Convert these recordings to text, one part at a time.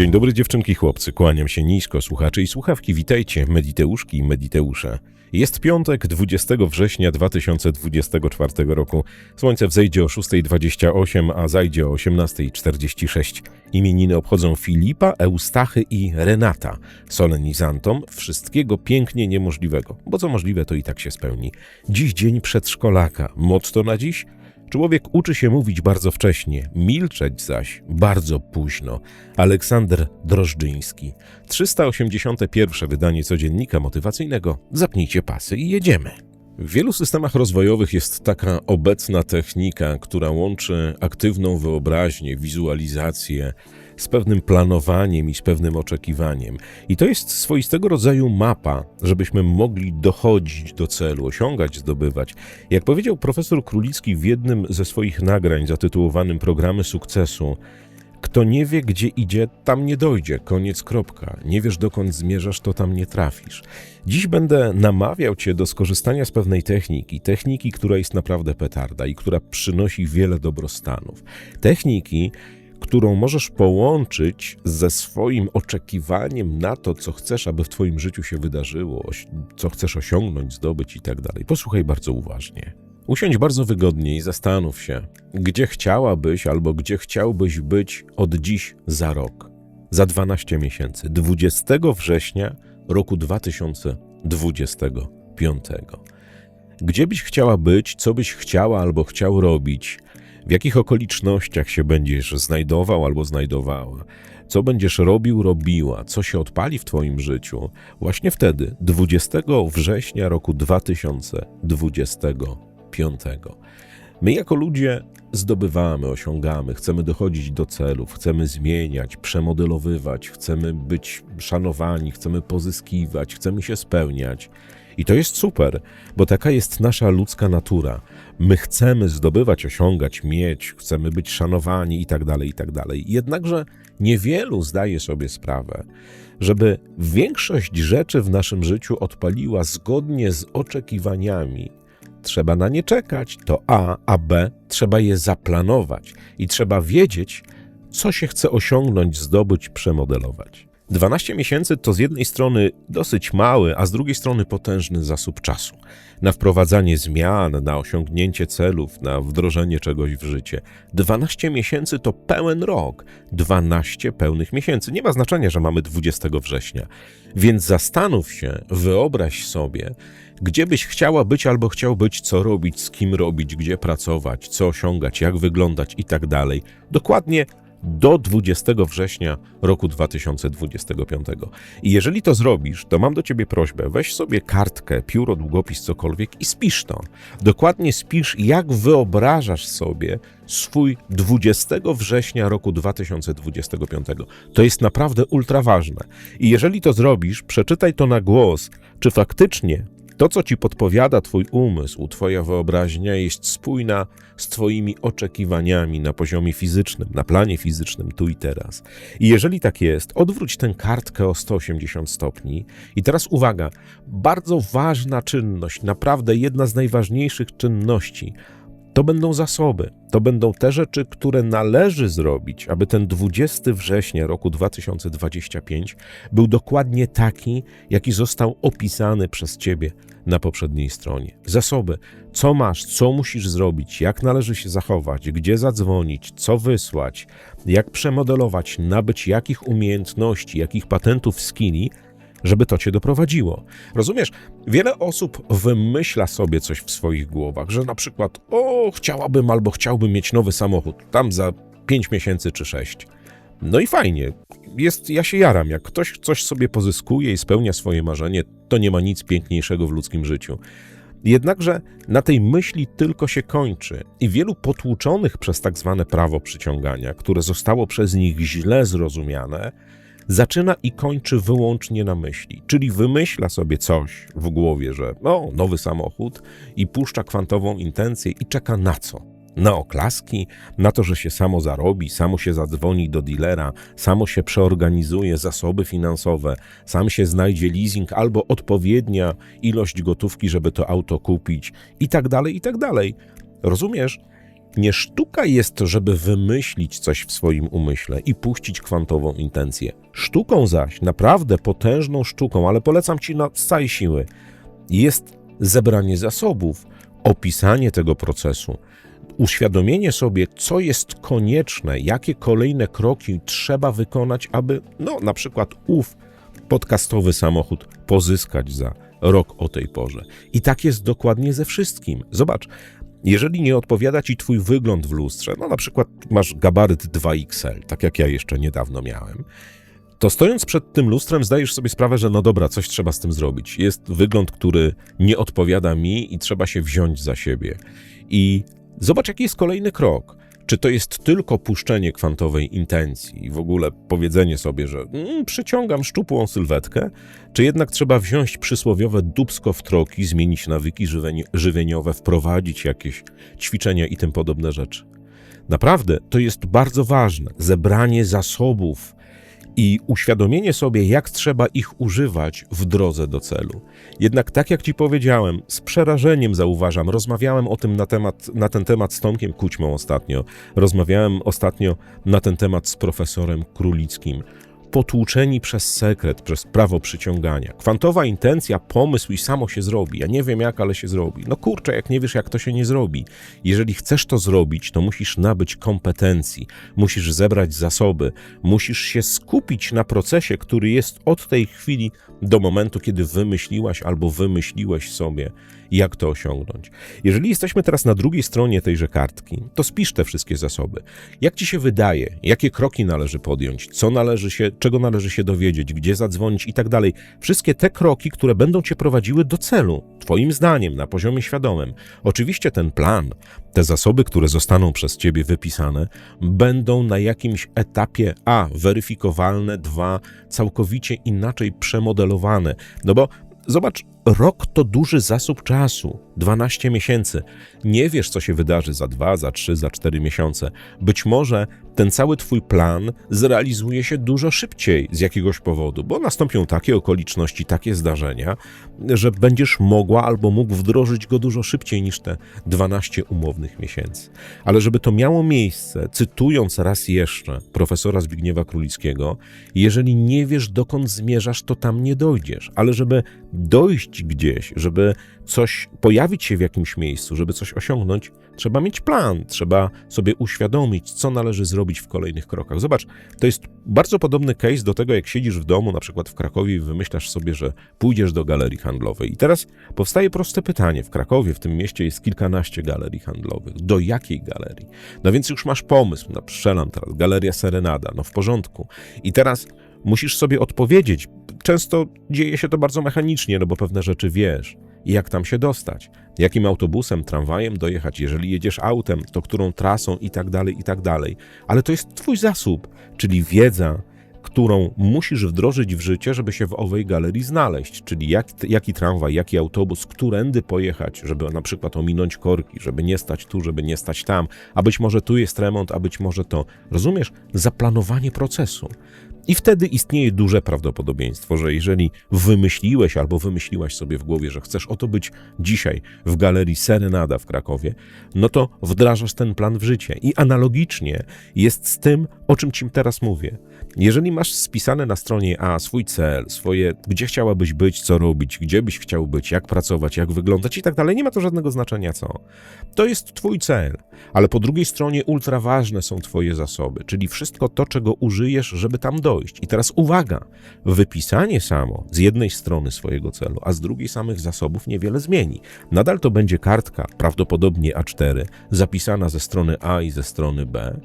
Dzień dobry dziewczynki, chłopcy. Kłaniam się nisko, słuchacze i słuchawki. Witajcie, Mediteuszki i Mediteusze. Jest piątek, 20 września 2024 roku. Słońce wzejdzie o 6.28, a zajdzie o 18.46. Imieniny obchodzą Filipa, Eustachy i Renata. Solenizantom wszystkiego pięknie niemożliwego, bo co możliwe to i tak się spełni. Dziś dzień przedszkolaka. Motto na dziś? Człowiek uczy się mówić bardzo wcześnie, milczeć zaś bardzo późno. Aleksander Drożdżyński. 381. wydanie codziennika motywacyjnego. Zapnijcie pasy i jedziemy. W wielu systemach rozwojowych jest taka obecna technika, która łączy aktywną wyobraźnię, wizualizację z pewnym planowaniem i z pewnym oczekiwaniem. I to jest swoistego rodzaju mapa, żebyśmy mogli dochodzić do celu, osiągać, zdobywać. Jak powiedział profesor Królicki w jednym ze swoich nagrań zatytułowanym Programy Sukcesu, kto nie wie, gdzie idzie, tam nie dojdzie. Koniec, kropka. Nie wiesz, dokąd zmierzasz, to tam nie trafisz. Dziś będę namawiał Cię do skorzystania z pewnej techniki. Techniki, która jest naprawdę petarda i która przynosi wiele dobrostanów. Techniki, którą możesz połączyć ze swoim oczekiwaniem na to, co chcesz, aby w Twoim życiu się wydarzyło, co chcesz osiągnąć, zdobyć i tak dalej. Posłuchaj bardzo uważnie. Usiądź bardzo wygodnie i zastanów się, gdzie chciałabyś albo gdzie chciałbyś być od dziś za rok, za 12 miesięcy, 20 września roku 2025. Gdzie byś chciała być, co byś chciała albo chciał robić, w jakich okolicznościach się będziesz znajdował albo znajdowała, co będziesz robił, robiła, co się odpali w Twoim życiu, właśnie wtedy, 20 września roku 2025. My jako ludzie zdobywamy, osiągamy, chcemy dochodzić do celów, chcemy zmieniać, przemodelowywać, chcemy być szanowani, chcemy pozyskiwać, chcemy się spełniać. I to jest super, bo taka jest nasza ludzka natura. My chcemy zdobywać, osiągać, mieć, chcemy być szanowani i tak dalej, i tak. Jednakże niewielu zdaje sobie sprawę, żeby większość rzeczy w naszym życiu odpaliła zgodnie z oczekiwaniami. Trzeba na nie czekać, to A, a B trzeba je zaplanować i trzeba wiedzieć, co się chce osiągnąć, zdobyć, przemodelować. 12 miesięcy to z jednej strony dosyć mały, a z drugiej strony potężny zasób czasu na wprowadzanie zmian, na osiągnięcie celów, na wdrożenie czegoś w życie. 12 miesięcy to pełen rok, 12 pełnych miesięcy. Nie ma znaczenia, że mamy 20 września. Więc zastanów się, wyobraź sobie, gdzie byś chciała być albo chciał być, co robić, z kim robić, gdzie pracować, co osiągać, jak wyglądać i tak dalej. Dokładnie do 20 września roku 2025. I jeżeli to zrobisz, to mam do ciebie prośbę: weź sobie kartkę, pióro, długopis, cokolwiek i spisz to. Dokładnie spisz, jak wyobrażasz sobie swój 20 września roku 2025. To jest naprawdę ultra ważne. I jeżeli to zrobisz, przeczytaj to na głos, czy faktycznie to, co ci podpowiada Twój umysł, Twoja wyobraźnia, jest spójna z Twoimi oczekiwaniami na poziomie fizycznym, na planie fizycznym, tu i teraz. I jeżeli tak jest, odwróć tę kartkę o 180 stopni. I teraz uwaga, bardzo ważna czynność, naprawdę jedna z najważniejszych czynności to będą zasoby, to będą te rzeczy, które należy zrobić, aby ten 20 września roku 2025 był dokładnie taki, jaki został opisany przez Ciebie na poprzedniej stronie. Zasoby, co masz, co musisz zrobić, jak należy się zachować, gdzie zadzwonić, co wysłać, jak przemodelować, nabyć jakich umiejętności, jakich patentów skilli, żeby to cię doprowadziło. Rozumiesz? Wiele osób wymyśla sobie coś w swoich głowach, że na przykład, o, chciałabym albo chciałbym mieć nowy samochód, tam za 5 miesięcy czy 6. No i fajnie. Jest, ja się jaram, jak ktoś coś sobie pozyskuje i spełnia swoje marzenie, to nie ma nic piękniejszego w ludzkim życiu. Jednakże na tej myśli tylko się kończy i wielu potłuczonych przez tak zwane prawo przyciągania, które zostało przez nich źle zrozumiane, zaczyna i kończy wyłącznie na myśli, czyli wymyśla sobie coś w głowie, że o, nowy samochód i puszcza kwantową intencję i czeka na co? na oklaski, na to, że się samo zarobi, samo się zadzwoni do dealera, samo się przeorganizuje zasoby finansowe, sam się znajdzie leasing albo odpowiednia ilość gotówki, żeby to auto kupić i tak dalej, i tak dalej. Rozumiesz? Nie sztuka jest, żeby wymyślić coś w swoim umyśle i puścić kwantową intencję. Sztuką zaś, naprawdę potężną sztuką, ale polecam ci na całej siły, jest zebranie zasobów, opisanie tego procesu, uświadomienie sobie, co jest konieczne, jakie kolejne kroki trzeba wykonać, aby, no, na przykład ów podcastowy samochód pozyskać za rok o tej porze. I tak jest dokładnie ze wszystkim. Zobacz, jeżeli nie odpowiada ci twój wygląd w lustrze, no na przykład masz gabaryt 2XL, tak jak ja jeszcze niedawno miałem, to stojąc przed tym lustrem zdajesz sobie sprawę, że no dobra, coś trzeba z tym zrobić. Jest wygląd, który nie odpowiada mi i trzeba się wziąć za siebie. I zobacz, jaki jest kolejny krok. Czy to jest tylko puszczenie kwantowej intencji i w ogóle powiedzenie sobie, że mm, przyciągam szczupłą sylwetkę, czy jednak trzeba wziąć przysłowiowe dubsko w troki, zmienić nawyki żywieni- żywieniowe, wprowadzić jakieś ćwiczenia i tym podobne rzeczy? Naprawdę, to jest bardzo ważne. Zebranie zasobów i uświadomienie sobie, jak trzeba ich używać w drodze do celu. Jednak, tak jak Ci powiedziałem, z przerażeniem zauważam, rozmawiałem o tym na, temat, na ten temat z Tomkiem Kućmą ostatnio, rozmawiałem ostatnio na ten temat z profesorem Królickim. Potłuczeni przez sekret, przez prawo przyciągania. Kwantowa intencja, pomysł i samo się zrobi. Ja nie wiem jak, ale się zrobi. No kurczę, jak nie wiesz, jak to się nie zrobi. Jeżeli chcesz to zrobić, to musisz nabyć kompetencji, musisz zebrać zasoby, musisz się skupić na procesie, który jest od tej chwili do momentu, kiedy wymyśliłaś albo wymyśliłeś sobie, jak to osiągnąć. Jeżeli jesteśmy teraz na drugiej stronie tejże kartki, to spisz te wszystkie zasoby. Jak ci się wydaje, jakie kroki należy podjąć, co należy się, czego należy się dowiedzieć, gdzie zadzwonić i tak dalej. Wszystkie te kroki, które będą cię prowadziły do celu, twoim zdaniem, na poziomie świadomym. Oczywiście ten plan, te zasoby, które zostaną przez ciebie wypisane, będą na jakimś etapie A weryfikowalne, dwa całkowicie inaczej przemodelowane. No bo zobacz, rok to duży zasób czasu, 12 miesięcy. Nie wiesz, co się wydarzy za 2, za 3, za 4 miesiące. Być może ten cały twój plan zrealizuje się dużo szybciej z jakiegoś powodu, bo nastąpią takie okoliczności, takie zdarzenia, że będziesz mogła albo mógł wdrożyć go dużo szybciej niż te 12 umownych miesięcy. Ale żeby to miało miejsce, cytując raz jeszcze profesora Zbigniewa Królickiego, jeżeli nie wiesz, dokąd zmierzasz, to tam nie dojdziesz. Ale żeby dojść gdzieś, żeby coś pojawić się w jakimś miejscu, żeby coś osiągnąć, trzeba mieć plan, trzeba sobie uświadomić, co należy zrobić w kolejnych krokach. Zobacz, to jest bardzo podobny case do tego, jak siedzisz w domu, na przykład w Krakowie, i wymyślasz sobie, że pójdziesz do galerii handlowej. I teraz powstaje proste pytanie: w Krakowie, w tym mieście jest kilkanaście galerii handlowych. Do jakiej galerii? No więc już masz pomysł, no strzelam teraz, Galeria Serenada, no w porządku. I teraz musisz sobie odpowiedzieć. Często dzieje się to bardzo mechanicznie, no bo pewne rzeczy wiesz. I jak tam się dostać? Jakim autobusem, tramwajem dojechać? Jeżeli jedziesz autem, to którą trasą i tak dalej, i tak dalej. Ale to jest twój zasób, czyli wiedza, którą musisz wdrożyć w życie, żeby się w owej galerii znaleźć. Czyli jak, jaki tramwaj, jaki autobus, którędy pojechać, żeby na przykład ominąć korki, żeby nie stać tu, żeby nie stać tam, a być może tu jest remont, a być może to. Rozumiesz? Zaplanowanie procesu. I wtedy istnieje duże prawdopodobieństwo, że jeżeli wymyśliłeś albo wymyśliłaś sobie w głowie, że chcesz oto być dzisiaj w galerii Serenada w Krakowie, no to wdrażasz ten plan w życie. I analogicznie jest z tym, o czym ci teraz mówię. Jeżeli masz spisane na stronie A swój cel, swoje, gdzie chciałabyś być, co robić, gdzie byś chciał być, jak pracować, jak wyglądać i tak dalej, nie ma to żadnego znaczenia co. To jest twój cel, ale po drugiej stronie ultra ważne są twoje zasoby, czyli wszystko to, czego użyjesz, żeby tam dojść. I teraz uwaga, wypisanie samo z jednej strony swojego celu, a z drugiej samych zasobów niewiele zmieni. Nadal to będzie kartka, prawdopodobnie A4, zapisana ze strony A i ze strony B.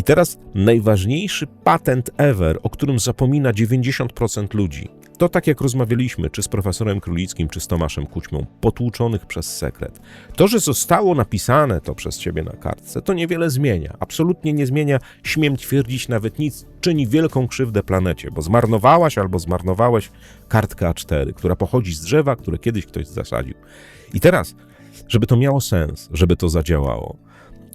I teraz najważniejszy patent ever, o którym zapomina 90% ludzi. To tak jak rozmawialiśmy, czy z profesorem Królickim, czy z Tomaszem Kućmą, potłuczonych przez sekret. To, że zostało napisane to przez ciebie na kartce, to niewiele zmienia. Absolutnie nie zmienia, śmiem twierdzić, nawet nic, czyni wielką krzywdę planecie, bo zmarnowałaś albo zmarnowałeś kartkę A4, która pochodzi z drzewa, które kiedyś ktoś zasadził. I teraz, żeby to miało sens, żeby to zadziałało,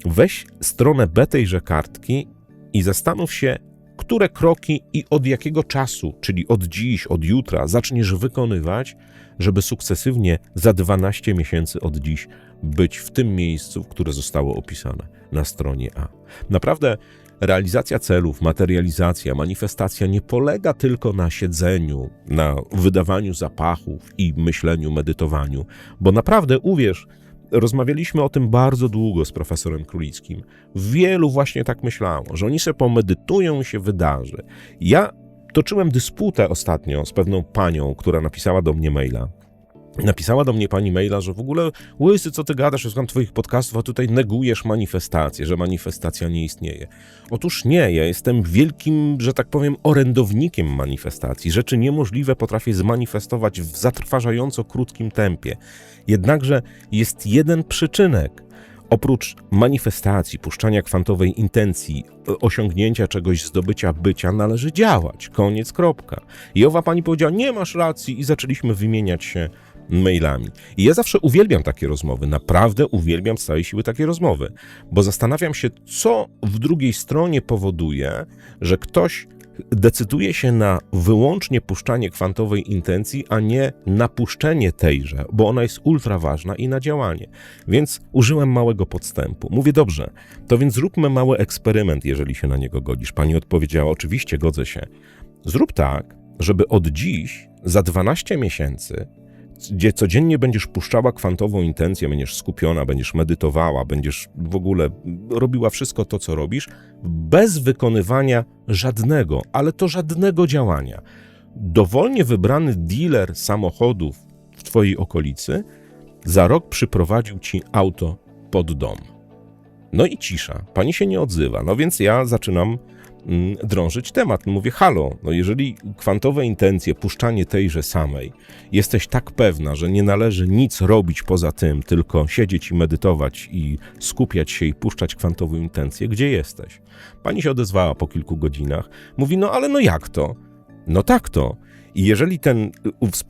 weź stronę B tejże kartki i zastanów się, które kroki i od jakiego czasu, czyli od dziś, od jutra, zaczniesz wykonywać, żeby sukcesywnie za 12 miesięcy od dziś być w tym miejscu, które zostało opisane na stronie A. Naprawdę realizacja celów, materializacja, manifestacja nie polega tylko na siedzeniu, na wydawaniu zapachów i myśleniu, medytowaniu, bo naprawdę uwierz, rozmawialiśmy o tym bardzo długo z profesorem Królickim. Wielu właśnie tak myślało, że oni sobie pomedytują i się wydarzy. Ja toczyłem dysputę ostatnio z pewną panią, która napisała do mnie maila. Napisała do mnie pani maila, że w ogóle łysy, co ty gadasz, ja słucham twoich podcastów, a tutaj negujesz manifestację, że manifestacja nie istnieje. Otóż nie, ja jestem wielkim, że tak powiem, orędownikiem manifestacji. Rzeczy niemożliwe potrafię zmanifestować w zatrważająco krótkim tempie. Jednakże jest jeden przyczynek. Oprócz manifestacji, puszczania kwantowej intencji, osiągnięcia czegoś, zdobycia bycia, należy działać. Koniec, kropka. I owa pani powiedziała, nie masz racji i zaczęliśmy wymieniać się mailami. I ja zawsze uwielbiam takie rozmowy, naprawdę uwielbiam z całej siły takie rozmowy, bo zastanawiam się, co w drugiej stronie powoduje, że ktoś decyduje się na wyłącznie puszczanie kwantowej intencji, a nie napuszczenie tejże, bo ona jest ultra ważna i na działanie. Więc użyłem małego podstępu. Mówię, dobrze, to więc zróbmy mały eksperyment, jeżeli się na niego godzisz. Pani odpowiedziała, oczywiście godzę się. Zrób tak, żeby od dziś, za 12 miesięcy, gdzie codziennie będziesz puszczała kwantową intencję, będziesz skupiona, będziesz medytowała, będziesz w ogóle robiła wszystko to, co robisz, bez wykonywania żadnego, ale to żadnego działania. Dowolnie wybrany dealer samochodów w Twojej okolicy za rok przyprowadził Ci auto pod dom. No i cisza. Pani się nie odzywa. No więc ja zaczynam drążyć temat. Mówię, halo, no jeżeli kwantowe intencje, puszczanie tejże samej, jesteś tak pewna, że nie należy nic robić poza tym, tylko siedzieć i medytować i skupiać się i puszczać kwantową intencję, gdzie jesteś? Pani się odezwała po kilku godzinach. Mówi, no ale no jak to? No tak to. I jeżeli ten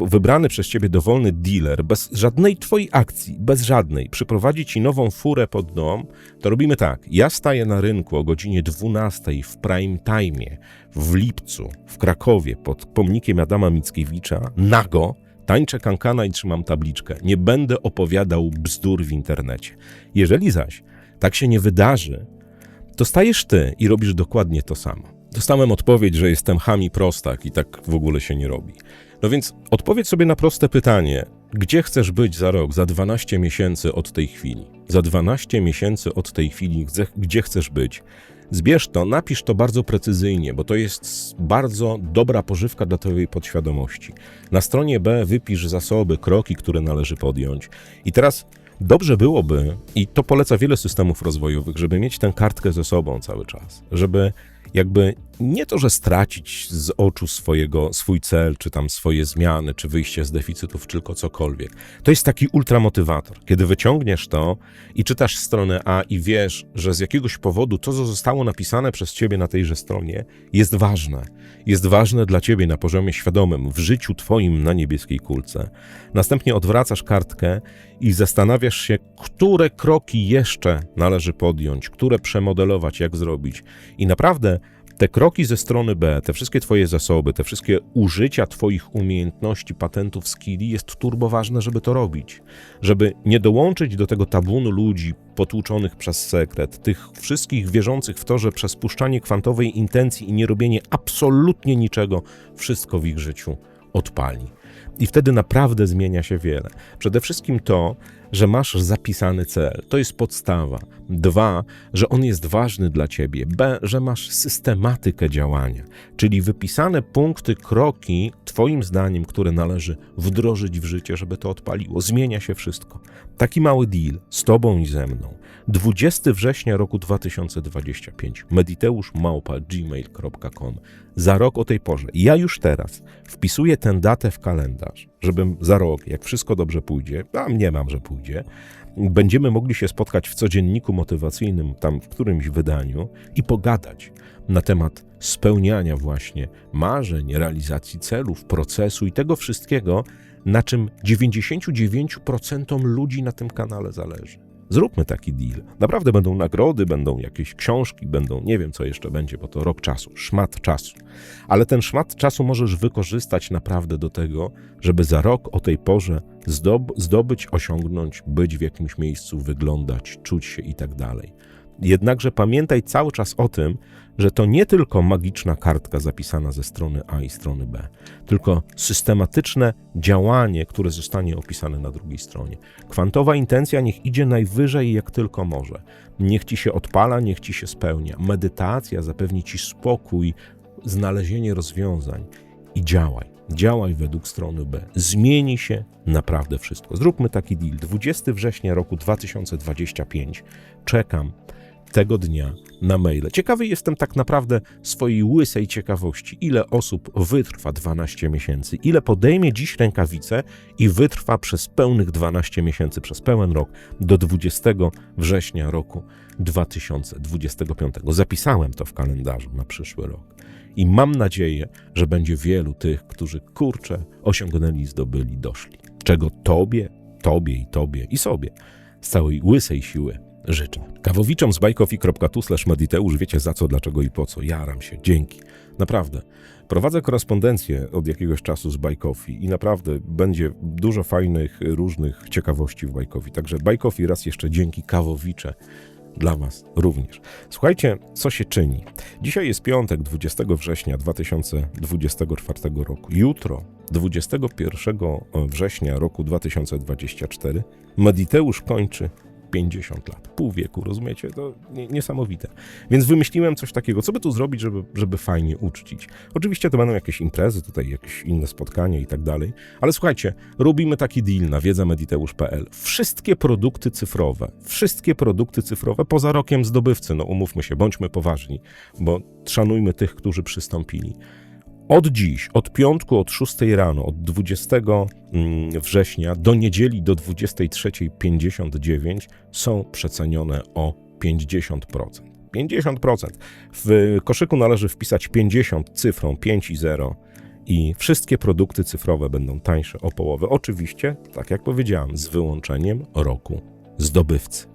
y, wybrany przez ciebie dowolny dealer, bez żadnej twojej akcji, bez żadnej, przyprowadzi ci nową furę pod dom, to robimy tak. Ja staję na rynku o godzinie 12 w prime time w lipcu w Krakowie pod pomnikiem Adama Mickiewicza, nago, tańczę kankana i trzymam tabliczkę. Nie będę opowiadał bzdur w internecie. Jeżeli zaś tak się nie wydarzy, to stajesz ty i robisz dokładnie to samo. Dostałem odpowiedź, że jestem chami prostak i tak w ogóle się nie robi. No więc odpowiedz sobie na proste pytanie: gdzie chcesz być za rok, za 12 miesięcy od tej chwili? Za 12 miesięcy od tej chwili, gdzie- chcesz być? Zbierz to, napisz to bardzo precyzyjnie, bo to jest bardzo dobra pożywka dla Twojej podświadomości. Na stronie B wypisz zasoby, kroki, które należy podjąć. I teraz dobrze byłoby, i to poleca wiele systemów rozwojowych, żeby mieć tę kartkę ze sobą cały czas, żeby jakby nie to, że stracić z oczu swojego, swój cel, czy tam swoje zmiany, czy wyjście z deficytów, czy tylko cokolwiek. To jest taki ultramotywator. Kiedy wyciągniesz to i czytasz stronę A i wiesz, że z jakiegoś powodu to, co zostało napisane przez ciebie na tejże stronie, jest ważne. Jest ważne dla ciebie na poziomie świadomym, w życiu twoim na niebieskiej kulce. Następnie odwracasz kartkę i zastanawiasz się, które kroki jeszcze należy podjąć, które przemodelować, jak zrobić. I naprawdę te kroki ze strony B, te wszystkie Twoje zasoby, te wszystkie użycia Twoich umiejętności, patentów, skilli jest turbo ważne, żeby to robić. Żeby nie dołączyć do tego tabunu ludzi potłuczonych przez sekret, tych wszystkich wierzących w to, że przez puszczanie kwantowej intencji i nie robienie absolutnie niczego, wszystko w ich życiu odpali. I wtedy naprawdę zmienia się wiele. Przede wszystkim to, że masz zapisany cel. To jest podstawa. Dwa, że on jest ważny dla ciebie. B, że masz systematykę działania, czyli wypisane punkty, kroki, Twoim zdaniem, które należy wdrożyć w życie, żeby to odpaliło. Zmienia się wszystko. Taki mały deal z Tobą i ze mną. 20 września roku 2025. Mediteusz małpa gmail.com. Za rok o tej porze. Ja już teraz wpisuję tę datę w kalendarz, żebym za rok, jak wszystko dobrze pójdzie, a nie mam, że pójdzie, będziemy mogli się spotkać w codzienniku motywacyjnym, tam w którymś wydaniu i pogadać na temat spełniania właśnie marzeń, realizacji celów, procesu i tego wszystkiego, na czym 99% ludzi na tym kanale zależy. Zróbmy taki deal. Naprawdę będą nagrody, będą jakieś książki, będą nie wiem co jeszcze będzie, bo to rok czasu, szmat czasu. Ale ten szmat czasu możesz wykorzystać naprawdę do tego, żeby za rok o tej porze zdob- zdobyć, osiągnąć, być w jakimś miejscu, wyglądać, czuć się i tak dalej. Jednakże pamiętaj cały czas o tym, że to nie tylko magiczna kartka zapisana ze strony A i strony B, tylko systematyczne działanie, które zostanie opisane na drugiej stronie. Kwantowa intencja niech idzie najwyżej jak tylko może. Niech ci się odpala, niech ci się spełnia. Medytacja zapewni ci spokój, znalezienie rozwiązań i działaj. Działaj według strony B. Zmieni się naprawdę wszystko. Zróbmy taki deal. 20 września roku 2025. Czekam tego dnia na maile. Ciekawy jestem tak naprawdę swojej łysej ciekawości, ile osób wytrwa 12 miesięcy, ile podejmie dziś rękawice i wytrwa przez pełnych 12 miesięcy, przez pełen rok do 20 września roku 2025. Zapisałem to w kalendarzu na przyszły rok. I mam nadzieję, że będzie wielu tych, którzy kurczę osiągnęli, zdobyli, doszli. Czego Tobie, Tobie i Tobie i sobie z całej łysej siły życzę. Kawowiczom z bajkofi.tu mediteusz wiecie za co, dlaczego i po co. Jaram się. Dzięki. Naprawdę. Prowadzę korespondencję od jakiegoś czasu z Bajkofi i naprawdę będzie dużo fajnych, różnych ciekawości w Bajkofi. Także Bajkofi raz jeszcze dzięki kawowicze dla Was również. Słuchajcie, co się czyni. Dzisiaj jest piątek, 20 września 2024 roku. Jutro, 21 września roku 2024, Mediteusz kończy 50 lat, pół wieku, rozumiecie? To nie- niesamowite. Więc wymyśliłem coś takiego, co by tu zrobić, żeby, żeby fajnie uczcić. Oczywiście to będą jakieś imprezy, tutaj jakieś inne spotkania i tak dalej, ale słuchajcie, robimy taki deal na wiedzamediteusz.pl. Wszystkie produkty cyfrowe, wszystkie produkty cyfrowe poza rokiem zdobywcy, no umówmy się, bądźmy poważni, bo szanujmy tych, którzy przystąpili. Od dziś, od piątku, od 6 rano, od 20 mm, września do niedzieli do 23.59 są przecenione o 50%. 50%. W koszyku należy wpisać 50 cyfrą 5 i 0 i wszystkie produkty cyfrowe będą tańsze o połowę. Oczywiście, tak jak powiedziałem, z wyłączeniem roku zdobywcy.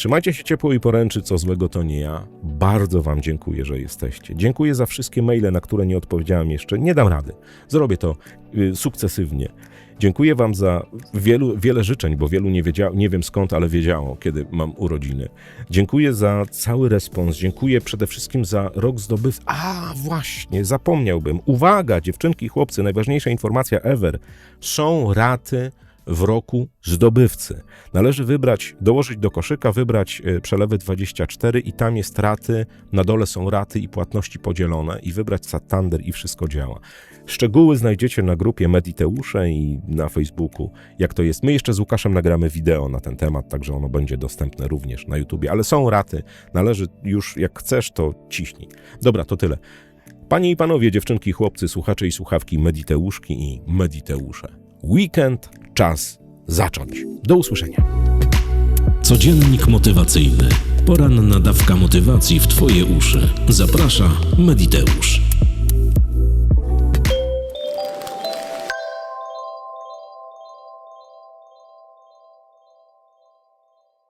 Trzymajcie się ciepło i poręczy, co złego to nie ja. Bardzo Wam dziękuję, że jesteście. Dziękuję za wszystkie maile, na które nie odpowiedziałem jeszcze. Nie dam rady. Zrobię to y, sukcesywnie. Dziękuję Wam za wielu, wiele życzeń, bo wielu nie wiedziało, nie wiem skąd, ale wiedziało, kiedy mam urodziny. Dziękuję za cały respons. Dziękuję przede wszystkim za rok zdobywcy. A, właśnie, zapomniałbym. Uwaga, dziewczynki i chłopcy, najważniejsza informacja ever. Są raty w roku zdobywcy. Należy wybrać, dołożyć do koszyka, wybrać e, przelewy 24 i tam jest raty, na dole są raty i płatności podzielone i wybrać Santander i wszystko działa. Szczegóły znajdziecie na grupie Mediteusze i na Facebooku, jak to jest. My jeszcze z Łukaszem nagramy wideo na ten temat, także ono będzie dostępne również na YouTubie, ale są raty, należy już, jak chcesz, to ciśnij. Dobra, to tyle. Panie i panowie, dziewczynki, chłopcy, słuchacze i słuchawki, Mediteuszki i Mediteusze. Weekend, czas zacząć. Do usłyszenia. Codziennik motywacyjny. Poranna dawka motywacji w Twoje uszy. Zaprasza Mediteusz.